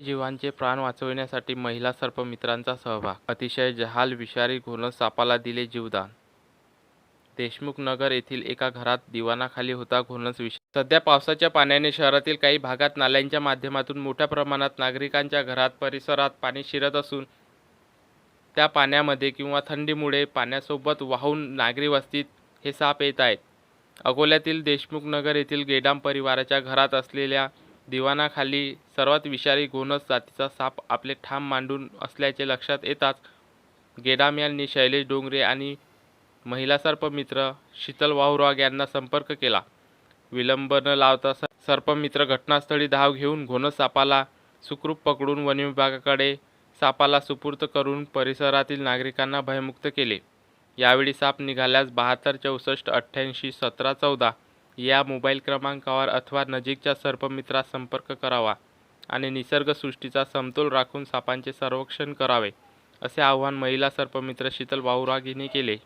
जीवांचे प्राण वाचविण्यासाठी महिला सर्पमित्रांचा सहभाग. अतिशय जहाल विषारी घोणस सापाला दिले जीवदान. देशमुख नगर येथील एका घरात दिवाणाखाली होता घोणस विष सध्या पावसाच्या पाण्याने शहरातील काही भागात नाल्यांच्या माध्यमातून मोठ्या प्रमाणात नागरिकांच्या घरात परिसरात पाणी शिरत असून त्या पाण्यामध्ये किंवा थंडीमुळे पाण्यासोबत वाहून नागरी वस्तीत हे साप येत आहेत. अकोल्यातील देशमुख नगर येथील गेडाम परिवाराच्या घरात असलेल्या दिवाणाखाली सर्वात विषारी गोनस जातीचा साप आपले ठाम मांडून असल्याचे लक्षात येताच गेडाम यांनी शैलेश डोंगरे आणि महिला सर्पमित्र शीतल वाहुराग यांना संपर्क केला. विलंब न लावता सर्पमित्र घटनास्थळी धाव घेऊन घोनस सापाला सुखरूप पकडून वनविभागाकडे सापाला सुपूर्त करून परिसरातील नागरिकांना भयमुक्त केले. यावेळी साप निघाल्यास बहात्तर चौसष्ट अठ्ठ्याऐंशी सतरा चौदा या मोबाईल क्रमांकावर अथवा नजीकच्या सर्पमित्रास संपर्क करावा आणि निसर्गसृष्टीचा समतोल राखून सापांचे संरक्षण करावे असे आवाहन महिला सर्पमित्र शीतल वाहुराग केले.